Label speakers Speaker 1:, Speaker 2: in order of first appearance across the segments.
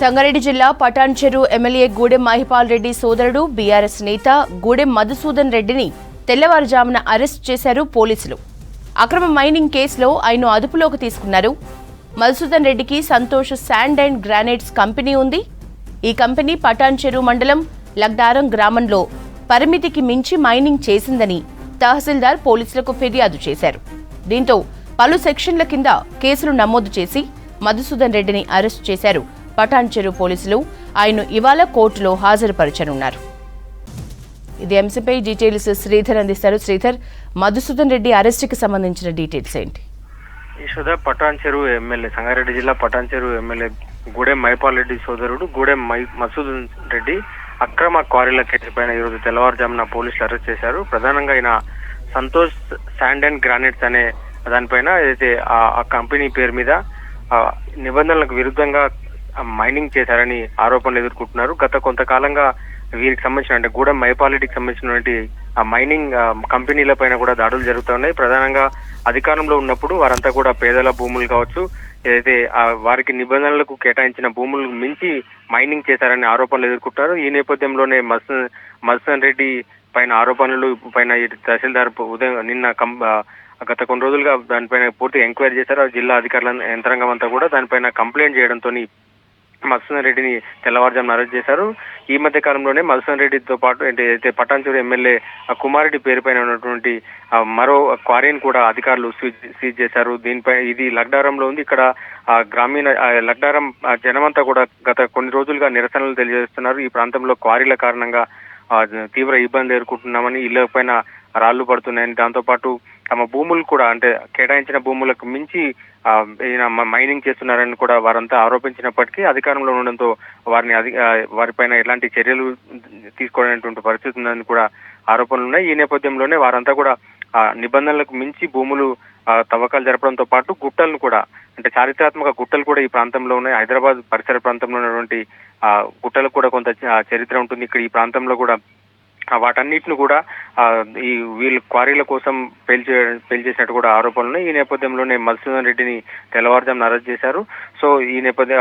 Speaker 1: సంగారెడ్డి జిల్లా పటాన్చెరు ఎమ్మెల్యే గూడెం మహిపాల్ రెడ్డి సోదరుడు బీఆర్ఎస్ నేత గూడెం మధుసూదన్ రెడ్డిని తెల్లవారుజామున అరెస్ట్ చేశారు పోలీసులు. అక్రమ మైనింగ్ కేసులో ఆయన అదుపులోకి తీసుకున్నారు. మధుసూదన్ రెడ్డికి Santosh sand and granites company ఉంది. ఈ కంపెనీ పటాన్చెరు మండలం లగ్దారం గ్రామంలో పరిమితికి మించి మైనింగ్ చేసిందని తహసీల్దార్ పోలీసులకు ఫిర్యాదు చేశారు. దీంతో పలు సెక్షన్ల కింద కేసులు నమోదు చేసి మధుసూదన్ రెడ్డిని అరెస్ట్ చేశారు. పటాన్చెరు పోలీసులు ఆయన ఇవాళ కోర్టులో హాజరుపరచనున్నారు. ఇది అంశంపై డీటెయిల్స్ శ్రీధర్ అందిస్తారు. శ్రీధర్ మధుసూదన్ రెడ్డి అరెస్టుకి సంబంధించిన డీటెయిల్స్ ఏంటి?
Speaker 2: యశోద పటాన్ చెరువు ఎమ్మెల్యే సంగారెడ్డి జిల్లా పటాన్ చెరువు ఎమ్మెల్యే గూడెం మైపాల్ రెడ్డి సోదరుడు గూడెం మై మసూద్ రెడ్డి అక్రమ క్వారీల కేసుపైన ఈరోజు తెల్లవారుజామున పోలీసులు అరెస్ట్ చేశారు. ప్రధానంగా ఆయన సంతోష్ శాండ్ అండ్ గ్రానైట్స్ అనే దానిపైన ఏదైతే ఆ కంపెనీ పేరు మీద ఆ, నిబంధనలకు విరుద్ధంగా మైనింగ్ చేశారని ఆరోపణలు ఎదుర్కొంటున్నారు. గత కొంతకాలంగా వీరికి సంబంధించిన అంటే గూడెం మైపాలిటీకి సంబంధించినటువంటి ఆ మైనింగ్ కంపెనీల పైన కూడా దాడులు జరుగుతూ ఉన్నాయి ప్రధానంగా అధికారంలో ఉన్నప్పుడు వారంతా కూడా పేదల భూములు కావచ్చు ఏదైతే వారికి నిబంధనలకు కేటాయించిన భూములు మించి మైనింగ్ చేశారని ఆరోపణలు ఎదుర్కొంటారు ఈ నేపథ్యంలోనే మస్ మల్సన్ రెడ్డి పైన ఆరోపణలు పైన తహసీల్దార్ ఉదయం నిన్న కం గత కొన్ని రోజులుగా దానిపైన పూర్తి ఎంక్వైరీ చేశారు. ఆ జిల్లా అధికారుల యంత్రాంగం అంతా కూడా దానిపైన కంప్లైంట్ చేయడంతో మధుసూదన్ రెడ్డిని తెల్లవారుజామున అరెస్ట్ చేశారు. ఈ మధ్య కాలంలోనే మధుసూదన్ రెడ్డితో పాటు అంటే అయితే పటాన్చూరు ఎమ్మెల్యే కుమారెడ్డి పేరుపైన ఉన్నటువంటి మరో క్వారీని కూడా అధికారులు సీజ్ చేశారు. దీనిపై ఇది లగ్డారంలో ఉంది. ఇక్కడ గ్రామీణ లగ్డారం జనమంతా కూడా గత కొన్ని రోజులుగా నిరసనలు తెలియజేస్తున్నారు. ఈ ప్రాంతంలో క్వారీల కారణంగా తీవ్ర ఇబ్బంది ఎదుర్కొంటున్నామని ఇళ్ళ పైన రాళ్ళు పడుతున్నాయని. దాంతో పాటు తమ భూములు కూడా అంటే కేటాయించిన భూములకు మించి ఈయన మైనింగ్ చేస్తున్నారని కూడా వారంతా ఆరోపించినప్పటికీ అధికారంలో ఉండడంతో వారిని అధి వారిపైన ఎలాంటి చర్యలు తీసుకోవడానికి పరిస్థితి ఉందని కూడా ఆరోపణలు ఉన్నాయి. ఈ నేపథ్యంలోనే వారంతా కూడా నిబంధనలకు మించి భూములు తవ్వకాలు జరపడంతో పాటు గుట్టలను కూడా అంటే చారిత్రాత్మక గుట్టలు కూడా ఈ ప్రాంతంలో ఉన్నాయి. హైదరాబాద్ పరిసర ప్రాంతంలో ఉన్నటువంటి ఆ గుట్టలకు కూడా కొంత చరిత్ర ఉంటుంది. ఇక్కడ ఈ ప్రాంతంలో కూడా వాటన్నిటిని కూడా ఈ వీళ్ళు క్వారీల కోసం పేల్చే పేల్చేసినట్టు కూడా ఆరోపణలు ఉన్నాయి. ఈ నేపథ్యంలోనే మధుసూదన్ రెడ్డిని తెల్లవారుజామున అరెస్ట్ చేశారు. సో ఈ నేపథ్య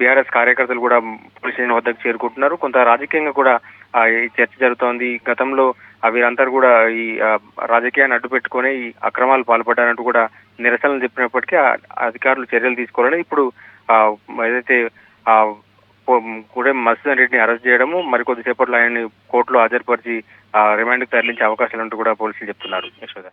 Speaker 2: బీఆర్ఎస్ కార్యకర్తలు కూడా పోలీస్ స్టేషన్ వద్దకు చేరుకుంటున్నారు. కొంత రాజకీయంగా కూడా ఈ చర్చ జరుగుతోంది. గతంలో వీరంతా కూడా ఈ రాజకీయాన్ని అడ్డు పెట్టుకొని ఈ అక్రమాలు పాల్పడ్డారంటూ కూడా నిరసనలు చెప్పినప్పటికీ అధికారులు చర్యలు తీసుకోవాలని ఇప్పుడు ఏదైతే కూడా మసూదన్ రెడ్డిని అరెస్ట్ చేయడము మరికొద్దిసేపట్లో ఆయన్ని కోర్టులో హాజరుపరిచి రిమాండ్కి తరలించే అవకాశాలు అంటూ కూడా పోలీసులు చెప్తున్నారు యశోద.